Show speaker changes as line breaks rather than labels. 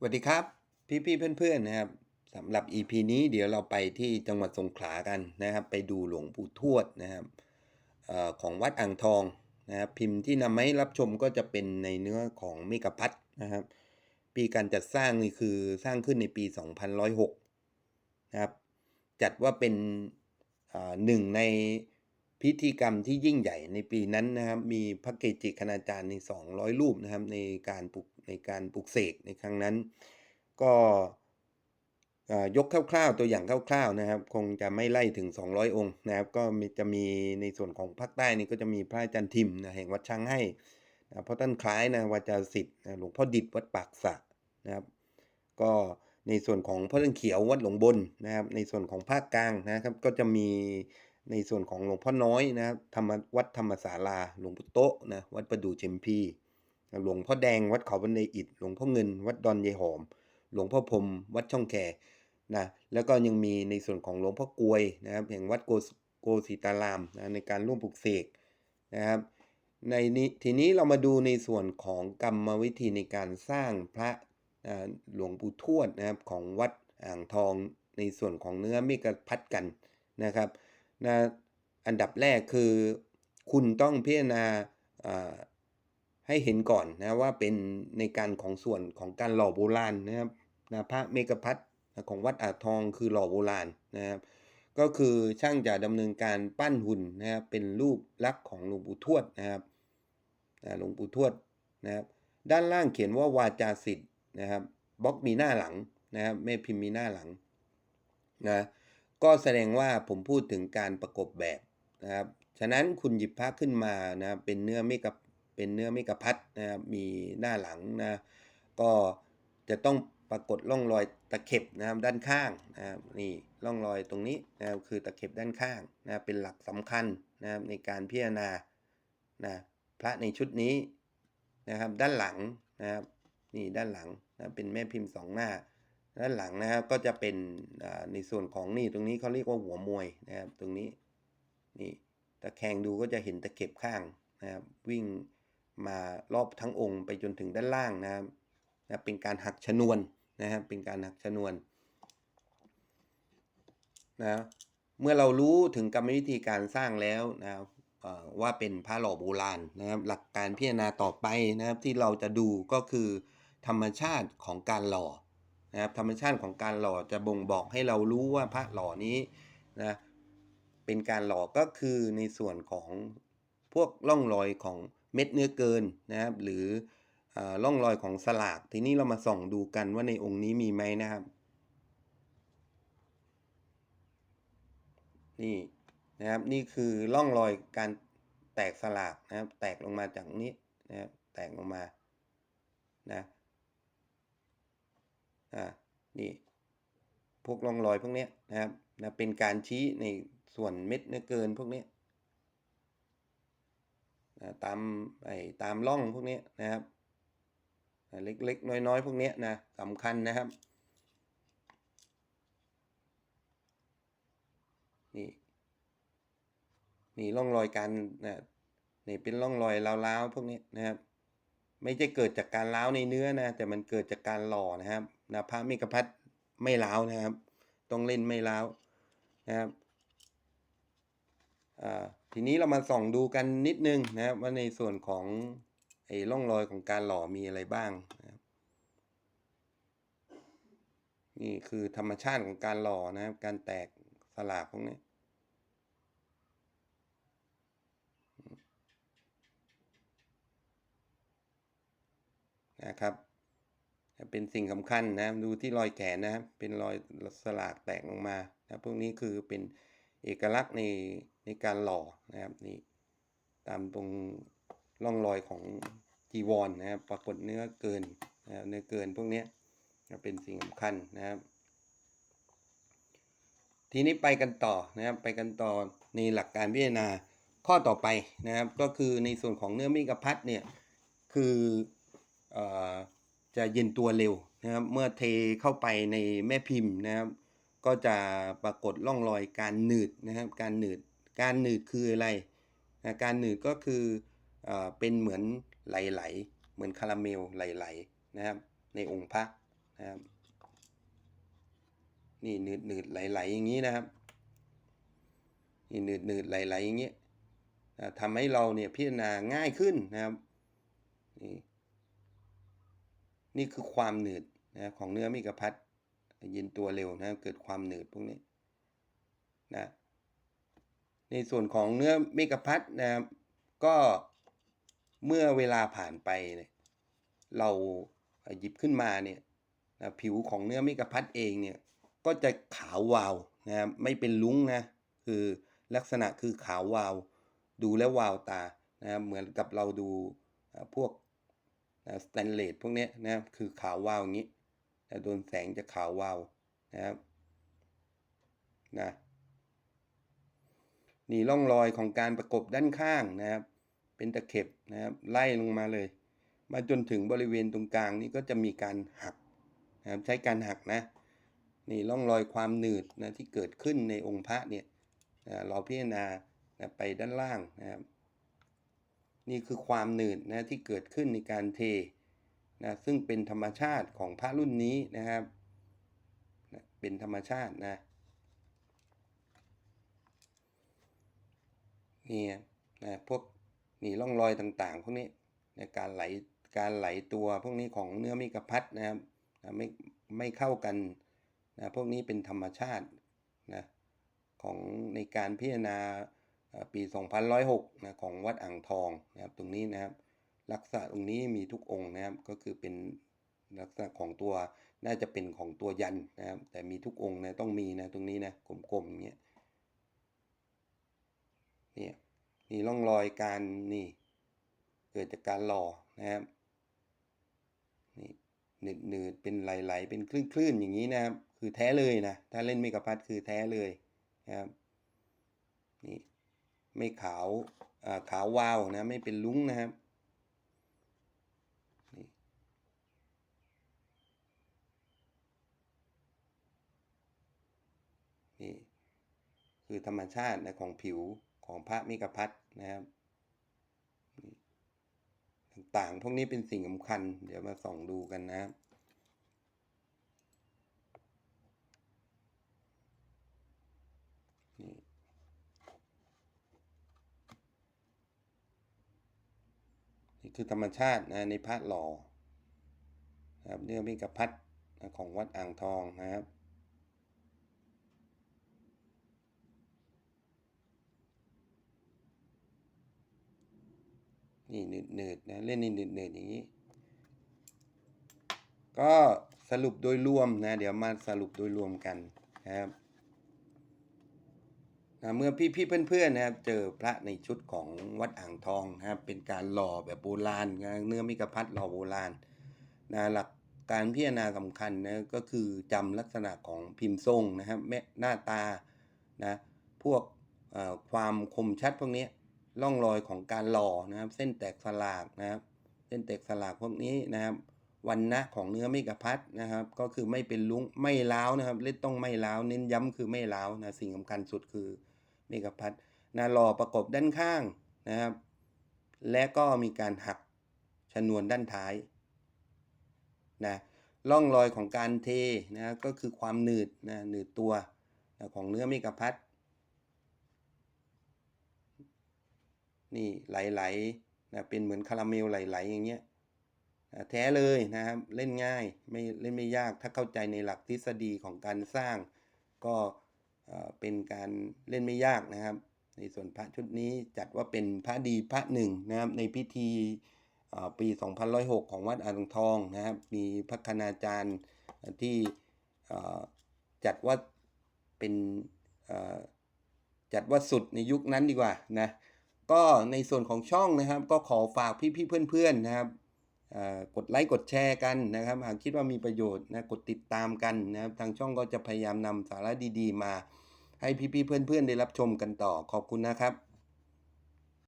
สวัสดีครับ พี่ๆเพื่อนๆนะครับสำหรับ EP นี้เดี๋ยวเราไปที่จังหวัดสงขลากันนะครับ ไปดูหลวงปู่ทวดนะครับออของวัดอ่างทองนะครับพิมพ์ที่นำมาให้รับชมก็จะเป็นในเนื้อของเมกะพัทนะครับ ปีการจัดสร้างนี่คือสร้างขึ้นในปี 2106นะครับจัดว่าเป็นหนึ่งในพิธีกรรมที่ยิ่งใหญ่ในปีนั้นนะครับ มีพระเกจิคณาจารย์ใน 200 รูปนะครับในการปลุก ในการปลุกเสกในครั้งนั้น ก็ยกคร่าวๆตัวอย่างคร่าวๆนะครับ คงจะไม่ไล่ถึง 200 องค์นะครับ ก็จะมีในส่วนของภาคใต้นี่ก็จะมีพระอาจารย์ทิมนะแห่งวัดช้างให้นะเพราะท่านคล้ายนะวาจาสิทธิ์หลวงพ่อดิษฐ์วัดปากสะนะครับ ก็ในส่วนของพ่อท่านเขียววัดหลวงบนนะครับ ในส่วนของภาคกลางนะครับ ก็จะมีในส่วนของหลวงพ่อน้อยนะครับธรรมวัดธรรมศาลาหลวงปู่โตนะวัดประดู่เจมพี หลวงพ่อแดงวัดเขาบันไดอิฐหลวงพ่อเงิน วัดดอนยายหอม หลวงพ่อพรมวัดช่องแคนะแล้วก็ยังมีในส่วนของหลวงพ่อกลวยนะครับแห่งวัดโกสโกสิตารามนะในการร่วมปลุกเสกนะครับในนี้ทีนี้เรามาดูในส่วนของกรรมวิธีในการสร้างพระหลวงปู่ทวดนะครับของวัดอ่างทองในส่วนของเนื้อเมกะพัดกันนะครับนะอันดับแรกคือคุณต้องพิจารณา ให้เห็นก่อนนะว่าเป็นในการของส่วนของการหล่อโบราณนะครับนะพระเมกพัดของวัดอ่าทองคือหล่อโบราณนะครับก็คือช่างจะดำเนินการปั้นหุ่นนะครับเป็นรูปลักษณ์ของหลวงปู่ทวดนะครับหลวงปู่ทวดนะครับด้านล่างเขียนว่าวาจาสิทธิ์นะครับบล็อกมีหน้าหลังนะครับแม่พิมพ์มีหน้าหลังนะก็แสดงว่าผมพูดถึงการประกบแบบนะครับฉะนั้นคุณหยิบพระขึ้นมานะเป็นเนื้อเมกะ เป็นเนื้อเมกะพัดนะครับมีหน้าหลังนะก็จะต้องปรากฏร่องรอยตะเข็บนะครับด้านข้างนะครับนี่ร่องรอยตรงนี้นะครับคือตะเข็บด้านข้างนะครับเป็นหลักสำคัญนะครับในการพิจารณานะพระในชุดนี้นะครับด้านหลังนะครับนี่ด้านหลังนะเป็นแม่พิมพ์สองหน้า ด้านหลังนะครับก็จะเป็นในส่วนของนี่ตรงนี้เขาเรียกว่าหัวมวยนะครับตรงนี้นี่ตะแคงดูก็จะเห็นตะเข็บข้างนะครับวิ่ง มารอบทั้งองค์ไปจนถึงด้านล่างนะครับนะเป็นการหักชนวนนะครับเป็นการหักชนวนนะเมื่อเรารู้ถึงกรรมวิธีการสร้างแล้วนะครับว่าเป็นพระหล่อโบราณนะครับ หลักการพิจารณาต่อไปนะครับที่เราจะดูก็คือธรรมชาติของการหล่อนะครับธรรมชาติของการหล่อจะบ่งบอกให้เรารู้ว่าพระหล่อนี้นะเป็นการหล่อก็คือในส่วนของพวกร่องรอยของ เม็ดเนื้อเกินนะครับ หรืออ่าร่องรอยของสลาก ทีนี้เรามาส่องดูกันว่าในองค์นี้มีไหมนะครับ นี่นะครับนี่คือร่องรอยการแตกสลากนะครับ แตกลงมาจากนี้นะครับแตกลงมานะอ่านี่พวกร่องรอยพวกนี้นะครับนะเป็นการชี้ในส่วนเม็ดเนื้อเกินพวกนี้ นะตามไอ้ตามร่องพวกนี้นะครับเล็กๆน้อยๆ พวกนี้นะสำคัญนะครับนี่นี่ร่องรอยการนะนี่เป็นร่องรอยร้าวๆพวกนี้นะครับ ไม่ใช่เกิดจากการล้าวในเนื้อนะ แต่มันเกิดจากการหล่อนะครับนะพระเมกะพัดไม่ล้าวนะครับ ต้องเล่นไม่ล้าวนะครับอ่า ทีนี้เรามาส่องดูกันนิดนึงนะครับว่าในส่วนของไอ้ร่องรอยของการหล่อมีอะไรบ้างนะครับนี่คือธรรมชาติของการหล่อนะครับ การแตกสลากพวกนี้นะครับ เป็นสิ่งสำคัญนะดูที่รอยแขนนะครับ เป็นรอยสลากแตกลงมานะพวกนี้คือเป็น เอกลักษณ์ในในการหล่อนะครับนี่ตามตรงร่องรอยของจีวรนะครับปรากฏเนื้อเกินนะครับเนื้อเกินพวกนี้เป็นสิ่งสำคัญนะครับ ทีนี้ไปกันต่อนะครับไปกันต่อในหลักการพิจารณาข้อต่อไปนะครับ ก็คือในส่วนของเนื้อมิกพัดเนี่ยคืออจะเย็นตัวเร็วนะครับ เมื่อเทเข้าไปในแม่พิมพ์นะครับ ก็จะปรากฏร่องรอยการหนืดนะครับ การหนืด การหนืดคืออะไรนะการหนืดก็คือเออเป็นเหมือนไหลๆ เหมือนคาราเมลไหลๆนะครับ ในองค์พระนะครับนี่หนืดหนืดไหลๆอย่างนี้นะครับนี่หนืดหนืดไหลๆอย่างนี้อ่าทำให้เราเนี่ยพิจารณาง่ายขึ้นนะครับนี่นี่คือความหนืดนะของเนื้อมิกพัด เย็นตัวเร็วนะเกิดความหนืดพวกนี้นะในส่วนของเนื้อเมิกพัดนะครับก็เมื่อเวลาผ่านไปเนี่ยเราหยิบขึ้นมาเนี่ยนะผิวของเนื้อเมิกพัดเองเนี่ยก็จะขาววาวนะครับไม่เป็นลุ้งนะคือลักษณะคือขาววาว ดูแล้ววาวตานะครับเหมือนกับเราดูพวกสแตนเลสพวกนี้นะครับคือขาววาวอย่างนี้ แต่โดนแสงจะขาววาวนะครับนะนี่ร่องรอยของการประกบด้านข้างนะครับ เป็นตะเข็บนะครับไล่ลงมาเลย มาจนถึงบริเวณตรงกลางนี่ก็จะมีการหักนะครับใช้การหักนะ นี่ร่องรอยความหนืดนะที่เกิดขึ้นในองค์พระเนี่ยเราพิจารณานะไปด้านล่างนะครับ นี่คือความหนืดนะที่เกิดขึ้นในการเท นะซึ่งเป็นธรรมชาติของพระรุ่นนี้นะครับนะเป็นธรรมชาตินะนี่นะพวกนี่ร่องรอยต่างๆ พวกนี้ในการไหลการไหลตัวพวกนี้ของเนื้อมิกพัดนะครับนะไม่ไม่เข้ากันนะพวกนี้เป็นธรรมชาตินะของในการพิจารณาเอ่อปี 2106นะของวัดอ่างทองนะครับตรงนี้นะครับ ลักษณะตรงนี้มีทุกองค์นะครับ ก็คือเป็นลักษณะของตัวน่าจะเป็นของตัวยันนะครับ แต่มีทุกองค์นะต้องมีนะตรงนี้นะกลมๆอย่างเงี้ยเนี่ยมีร่องรอยการนี่เกิดจากการหล่อนะครับนี่หนืดหนืดเป็นไหลๆเป็นคลื่นๆอย่างนี้นะครับ คือแท้เลยนะถ้าเล่นเมกะพัดคือแท้เลยนะครับนี่ไม่ขาวอ่าขาววาวนะไม่เป็นลุ้งนะครับ นี่ นี่ คือธรรมชาตินะของผิวของพระมิกพัดนะครับต่างๆ พวกนี้เป็นสิ่งสำคัญ เดี๋ยวมาส่องดูกันนะครับนี่นี่คือธรรมชาตินะในพระหล่อนะครับเนื้อมิกพัดของวัดอ่างทองนะครับ นี่หนืดหนืดๆนะเล่นนี่หนืดหนืดๆอย่างนี้ ก็สรุปโดยรวมนะ เดี๋ยวมาสรุปโดยรวมกันนะครับนะเมื่อพี่ๆเพื่อนๆนะครับ เจอพระในชุดของวัดอ่างทองนะครับ เป็นการหล่อแบบโบราณนะเนื้อมิกพัดหล่อโบราณนะหลักการพิจารณาสำคัญนะก็คือจำลักษณะของพิมพ์ทรงนะครับแม่หน้าตานะพวกความคมชัดพวกนี้ ร่องรอยของการหล่อนะครับ เส้นแตกสลากนะครับ เส้นแตกสลากพวกนี้นะครับวันนะของเนื้อมิกพัดนะครับ ก็คือไม่เป็นลุ้งไม่ล้าวนะครับ เล่นต้องไม่ล้าวเน้นย้ำคือไม่ล้าวนะสิ่งสำคัญสุดคือมิกพัดนะหล่อประกบด้านข้างนะครับ และก็มีการหักชนวนด้านท้ายนะร่องรอยของการเทนะก็คือความหนืดนะหนืดตัวนะของเนื้อมิกพัด นี่ไหลๆนะเป็นเหมือนคาราเมลไหลๆอย่างเงี้ยแท้เลยนะครับเล่นง่ายไม่เล่นไม่ยากถ้าเข้าใจในหลักทฤษฎีของการสร้าง ก็เป็นการเล่นไม่ยากนะครับ ในส่วนพระชุดนี้จัดว่าเป็นพระดีพระหนึ่งนะครับในพิธีเอ่อปี 2106 ของวัดอ่างทองนะครับ มีพระคณาจารย์ที่จัดว่าเป็นจัดว่าสุดในยุคนั้นดีกว่านะ ก็ในส่วนของช่องนะครับ ก็ขอฝากพี่ๆเพื่อนๆนะครับกดไลค์กดแชร์กันนะครับ หากคิดว่ามีประโยชน์นะกดติดตามกันนะครับ ทางช่องก็จะพยายามนำสาระดีๆ มาให้พี่ๆเพื่อนๆได้รับชมกันต่อขอบคุณนะครับ